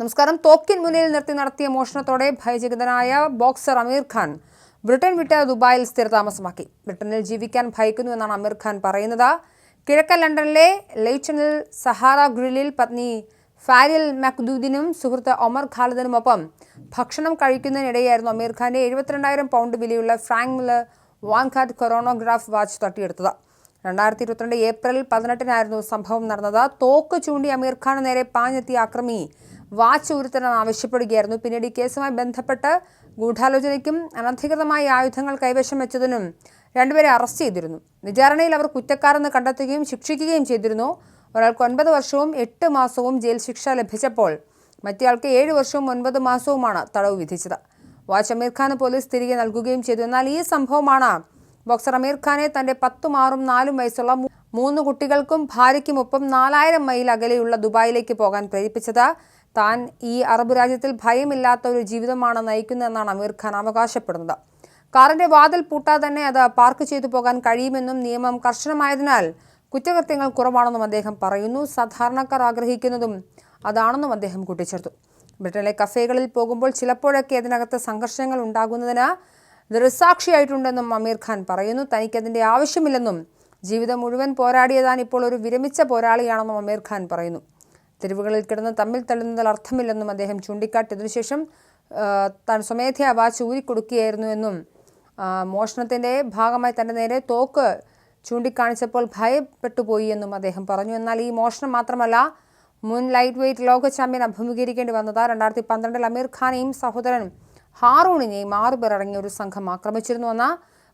നമസ്കാരം. തോക്കിൻ മുന്നിൽ നിർത്തി നടത്തിയ മോഷണത്തോടെ ഭയചകിതനായ ബോക്സർ അമീർ ഖാൻ ബ്രിട്ടൻ വിട്ട് ദുബായിൽ സ്ഥിരതാമസമാക്കി ബ്രിട്ടനിൽ ജീവിക്കാൻ ഭയക്കുന്നു എന്നാണ് അമീർ ഖാൻ പറയുന്നത്. കിഴക്കൻ ലണ്ടനിലെ ലെയ്റ്റനിൽ സഹാറ ഗ്രില്ലിൽ പത്നി ഫാരിൽ മക്ദൂദിനും സുഹൃത്ത് ഒമർ ഖാലിദിനുമൊപ്പം ഭക്ഷണം കഴിക്കുന്നതിനിടെയായിരുന്നു അമീർ ഖാന്റെ എഴുപത്തിരണ്ടായിരം പൗണ്ട് വിലയുള്ള Franck Muller Vanguard chronograph watch തട്ടിയെടുത്തത്. രണ്ടായിരത്തി ഇരുപത്തിരണ്ട് ഏപ്രിൽ പതിനെട്ടിനായിരുന്നു സംഭവം നടന്നത്. തോക്ക് ചൂണ്ടി അമീർ ഖാന് നേരെ പാഞ്ഞെത്തിയ അക്രമി വാച്ച് ഉരുത്തരാൻ ആവശ്യപ്പെടുകയായിരുന്നു. പിന്നീട് ഈ കേസുമായി ബന്ധപ്പെട്ട് ഗൂഢാലോചനയ്ക്കും അനധികൃതമായി ആയുധങ്ങൾ കൈവശം വെച്ചതിനും രണ്ടുപേരെ അറസ്റ്റ് ചെയ്തിരുന്നു. വിചാരണയിൽ അവർ കുറ്റക്കാരെന്ന് കണ്ടെത്തുകയും ശിക്ഷിക്കുകയും ചെയ്തിരുന്നു. ഒരാൾക്ക് ഒൻപത് വർഷവും എട്ട് മാസവും ജയിൽ ശിക്ഷ ലഭിച്ചപ്പോൾ മറ്റേയാൾക്ക് ഏഴ് വർഷവും ഒൻപത് മാസവുമാണ് തടവ് വിധിച്ചത്. വാച്ച് അമീർ ഖാന് പോലീസ് തിരികെ നൽകുകയും ചെയ്തു. എന്നാൽ ഈ സംഭവമാണ് ബോക്സർ അമീർ ഖാനെ തന്റെ പത്തും ആറും നാലും വയസ്സുള്ള മൂന്ന് കുട്ടികൾക്കും ഭാര്യയ്ക്കുമൊപ്പം നാലായിരം മൈൽ അകലെയുള്ള ദുബായിലേക്ക് പോകാൻ പ്രേരിപ്പിച്ചത് താൻ ഈ അറബ് രാജ്യത്തിൽ ഭയമില്ലാത്ത ഒരു ജീവിതമാണ് നയിക്കുന്നതെന്നാണ് അമീർ ഖാൻ അവകാശപ്പെടുന്നത്. കാറിന്റെ വാതിൽ പൂട്ടാതെ തന്നെ അത് പാർക്ക് ചെയ്തു പോകാൻ കഴിയുമെന്നും നിയമം കർശനമായതിനാൽ കുറ്റകൃത്യങ്ങൾ കുറവാണെന്നും അദ്ദേഹം പറയുന്നു. സാധാരണക്കാർ ആഗ്രഹിക്കുന്നതും അതാണെന്നും അദ്ദേഹം കൂട്ടിച്ചേർത്തു. ബ്രിട്ടനിലെ കഫേകളിൽ പോകുമ്പോൾ ചിലപ്പോഴൊക്കെ അതിനകത്ത് സംഘർഷങ്ങൾ ഉണ്ടാകുന്നതിന് ദൃസാക്ഷിയായിട്ടുണ്ടെന്നും അമീർ ഖാൻ പറയുന്നു. തനിക്കതിന്റെ ആവശ്യമില്ലെന്നും ജീവിതം മുഴുവൻ പോരാടിയതാണ് ഇപ്പോൾ ഒരു വിരമിച്ച പോരാളിയാണെന്നും അമീർ ഖാൻ പറയുന്നു. തെരുവുകളിൽ കിടന്ന് തമ്മിൽ തള്ളുന്നതിൽ അർത്ഥമില്ലെന്നും അദ്ദേഹം ചൂണ്ടിക്കാട്ടി. ഇതിനുശേഷം താൻ സ്വമേധയാ വാച്ച് ഊരിക്കൊടുക്കുകയായിരുന്നു എന്നും മോഷണത്തിന്റെ ഭാഗമായി തന്റെ നേരെ തോക്ക് ചൂണ്ടിക്കാണിച്ചപ്പോൾ ഭയപ്പെട്ടു പോയി എന്നും അദ്ദേഹം പറഞ്ഞു. എന്നാൽ ഈ മോഷണം മാത്രമല്ല മുൻ ലൈറ്റ് വെയ്റ്റ് ലോക ചാമ്പ്യൻ അഭിമുഖീകരിക്കേണ്ടി വന്നത് രണ്ടായിരത്തി പന്ത്രണ്ടിൽ അമീർ ഖാനെയും സഹോദരൻ ഹാറൂണിനെയും ആറുപേർ അടങ്ങിയ ഒരു സംഘം ആക്രമിച്ചിരുന്നുവെന്ന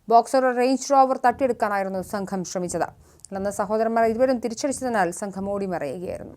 ബോക്സറുടെ റേഞ്ച് റോവർ തട്ടിയെടുക്കാനായിരുന്നു സംഘം ശ്രമിച്ചത്. അന്ന് സഹോദരന്മാർ ഇരുവരും തിരിച്ചടിച്ചതിനാൽ സംഘം ഓടി മറയുകയായിരുന്നു